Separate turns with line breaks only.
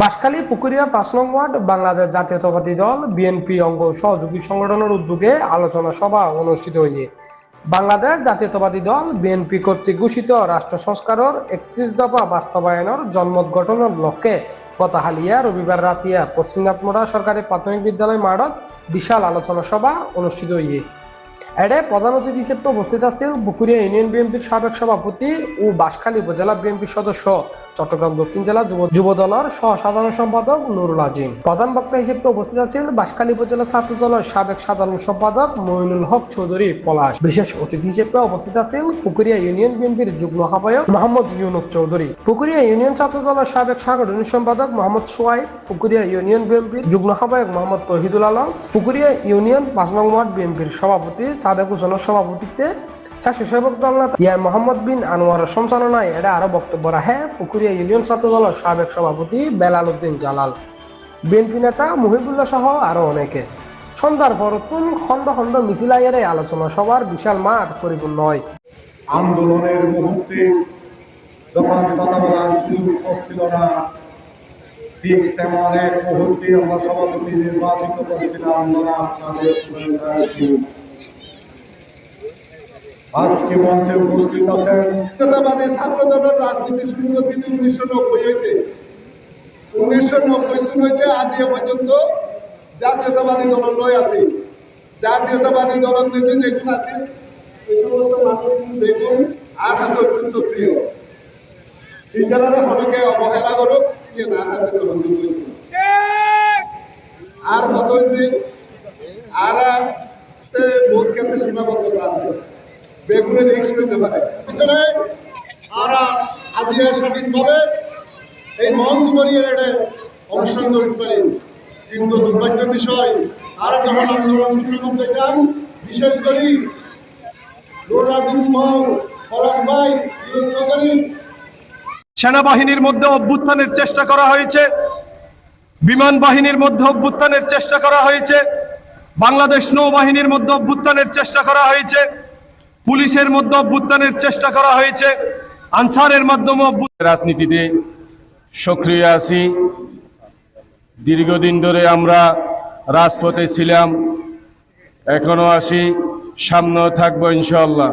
বাঁশখালী পুকুরিয়া পাঁচ নং ওয়ার্ড বাংলাদেশ জাতীয়তাবাদী দল বিএনপি অঙ্গ সহযোগী সংগঠনের উদ্যোগে আলোচনা সভা অনুষ্ঠিত হয়ে বাংলাদেশ জাতীয়তাবাদী দল বিএনপি কর্তৃক ঘোষিত রাষ্ট্র সংস্কারের একত্রিশ দফা বাস্তবায়নের জন্মত গঠনের লক্ষ্যে গতহালিয়া রবিবার রাতিয়া পশ্চিমনাথমোড়া সরকারি প্রাথমিক বিদ্যালয় মাঠত বিশাল আলোচনা সভা অনুষ্ঠিত হয়ে এডে প্রধান অতিথি হিসেবে উপস্থিত আছেন বুকুরিয়া ইউনিয়ন বিএনপির সাবেক সভাপতি ও বাঁশখালী উপজেলা বিএনপির সদস্য, চট্টগ্রাম দক্ষিণ জেলা যুব দলের সহ সাধারণ সম্পাদক নুরুল আজিম। প্রধান বক্তা হিসেবে উপস্থিত আছেন বাঁশখালী উপজেলা ছাত্র দলের সাবেক সাধারণ সম্পাদক মইনুল হক চৌধুরী পলাশ। বিশেষ অতিথি হিসেবে উপস্থিত আছেন পুকুরিয়া ইউনিয়ন বিএনপির যুগ্ম আহ্বায়ক মোহাম্মদ ইউনুক চৌধুরী। পুকুরিয়া ইউনিয়ন ছাত্র দলের সাবেক সাংগঠনিক সম্পাদক মোহাম্মদ সোয়াইব পুকুরিয়া ইউনিয়ন বিএনপির যুগ্ম আহ্বায়ক মোহাম্মদ তহিদুল আলম পুকুরিয়া ইউনিয়ন পাঁচ নং ওয়ার্ড বিএনপির সভাপতি সাদেক হোসেনের সভাপতিত্বে দল নেতা ইয়ার মোহাম্মদ বিন আনোয়ারের সঞ্চালনায় এটা আরও বক্তব্য রাখে পুকুরিয়া ইউনিয়ন ছাত্র দলের সাবেক সভাপতি বেলাল উদ্দিন জালাল। বিএনপি নেতা মুহিবুল্লাহ সহ আরও অনেকে। সন্ধ্যার পর তুল খণ্ড খণ্ড মিছিল আইয়ারে আলোচনা সভার বিশাল মাঠ পরিপূর্ণ হয়।
আন্দোলনের মুহূর্তে যখন কথা বলার সুযোগ হচ্ছিল না, ঠিক তেমন এক মুহূর্তে আমরা সভাপতি নির্বাচিত করেছিলাম, জনাব সাদেক হোসেন। আজকে মঞ্চে উপস্থিত আছেন
জাতীয়তাবাদী ছাত্র দলের রাজনীতি শুরু করতে উনিশশো নব্বই হইতে। উনিশশো নব্বই তিন হইতে আজ এ পর্যন্ত জাতীয়তাবাদী দল লয় আছে। জাতীয়তাবাদী দলের নেতা যেগুলো আছে, এই সমস্ত মানুষ দেখুন আর কাছে অত্যন্ত প্রিয়। বিদ্যালয়ে ফটোকে অবহেলা করুক যে কাছে আর কত আর ভোট কেন্দ্রে সীমাবদ্ধতা আছে। বেগুনের রিক্স পিছনে স্বাধীনভাবে এই মঞ্চ করিয়ে অনুষ্ঠান করতে পারি কিন্তু দুর্ভাগ্যের বিষয়, আর যখন আন্দোলন শুরু করতে চান, বিশেষ করে
সেনাবাহিনীর মধ্যে অভ্যুত্থানের চেষ্টা করা হয়েছে। বিমান বাহিনীর মধ্যে অভ্যুত্থানের চেষ্টা করা হয়েছে। বাংলাদেশ নৌবাহিনীর মধ্যে অভ্যুত্থানের চেষ্টা করা হয়েছে। পুলিশের মধ্যে অভ্যুত্থানের চেষ্টা করা হয়েছে। আনসারের মাধ্যমে রাজনীতিতে সক্রিয় আছি। দীর্ঘদিন ধরে আমরা রাজপথে ছিলাম। এখনও আসি সামনেও থাকব ইনশাল্লাহ